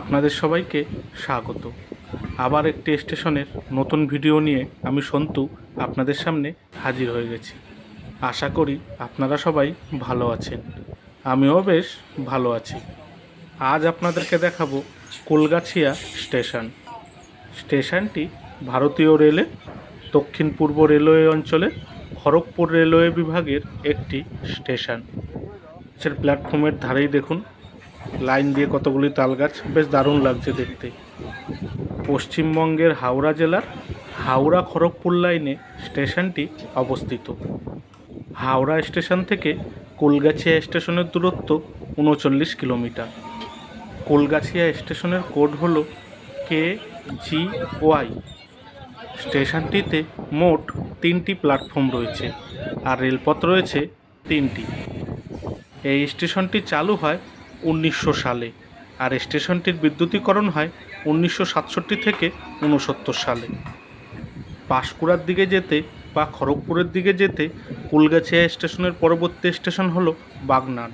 আপনাদের সবাইকে স্বাগত। আবার একটি স্টেশনের নতুন ভিডিও নিয়ে আমি সন্তু আপনাদের সামনে হাজির হয়ে গেছি। আশা করি আপনারা সবাই ভালো আছেন। আমিও বেশ ভালো আছি। আজ আপনাদেরকে দেখাবো কলগাছিয়া স্টেশন। স্টেশনটি ভারতীয় রেলে দক্ষিণ পূর্ব রেলওয়ে অঞ্চলে খড়গপুর রেলওয়ে বিভাগের একটি স্টেশন। সে প্ল্যাটফর্মের ধারেই দেখুন লাইন দিয়ে কতগুলি তালগাছ। বেশ দারুণ লাগছে দেখতে। পশ্চিমবঙ্গের হাওড়া জেলার হাওড়া খড়গপুর লাইনে স্টেশনটি অবস্থিত। হাওড়া স্টেশন থেকে কলগাছিয়া স্টেশনের দূরত্ব উনচল্লিশ কিলোমিটার। কলগাছিয়া স্টেশনের কোড হলো কে জি ওয়াই স্টেশনটিতে মোট তিনটি প্ল্যাটফর্ম রয়েছে আর রেলপথ রয়েছে তিনটি। এই স্টেশনটি চালু হয় উনিশশো সালে। আর স্টেশনটির বিদ্যুতীকরণ হয় উনিশশো সাতষট্টি থেকে উনসত্তর সালে। পাঁশকুড়ার দিকে যেতে বা খড়গপুরের দিকে যেতে কুলগাছিয়া স্টেশনের পরবর্তী স্টেশন হলো বাগনান।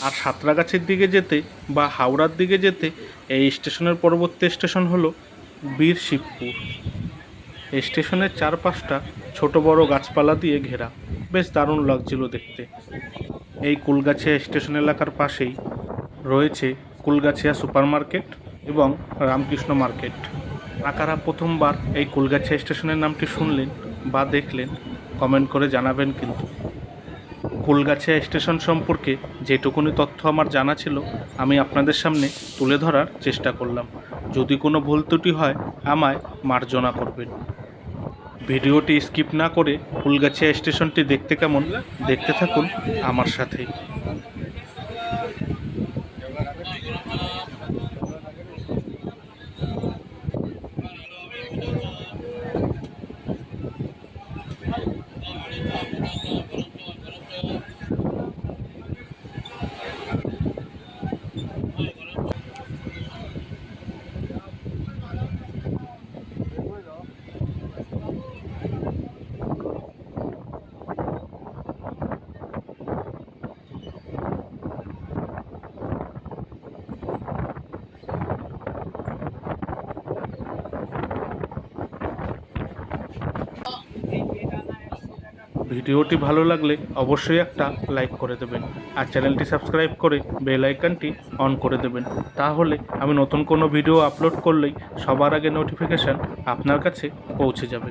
আর সাঁতরাগাছির দিকে যেতে বা হাওড়ার দিকে যেতে এই স্টেশনের পরবর্তী স্টেশন হলো বীর শিবপুর। এই স্টেশনের চারপাশটা ছোট বড় গাছপালা দিয়ে ঘেরা। বেশ দারুণ লাগছিল দেখতে। এই কুলগাছিয়া স্টেশন এলাকার পাশেই রয়েছে কুলগাছিয়া সুপার মার্কেট এবং রামকৃষ্ণ মার্কেট। কারা প্রথমবার এই কুলগাছিয়া স্টেশনের নামটি শুনলেন বা দেখলেন, কমেন্ট করে জানাবেন কিন্তু। কুলগাছিয়া স্টেশন সম্পর্কে যেটুকুনি তথ্য আমার জানা ছিল, আমি আপনাদের সামনে তুলে ধরার চেষ্টা করলাম। যদি কোনো ভুল ত্রুটি হয়, আমায় মার্জনা করবেন। ভিডিওটি স্কিপ না করে ফুলগাছিয়া স্টেশনটি দেখতে কেমন দেখতে থাকুন আমার সাথেই। ভিডিওটি ভালো লাগলে অবশ্যই একটা লাইক করে দেবেন আর চ্যানেলটি সাবস্ক্রাইব করে বেল আইকনটি অন করে দেবেন। তাহলে আমি নতুন কোনো ভিডিও আপলোড করলেই সবার আগে নোটিফিকেশান আপনার কাছে পৌঁছে যাবে।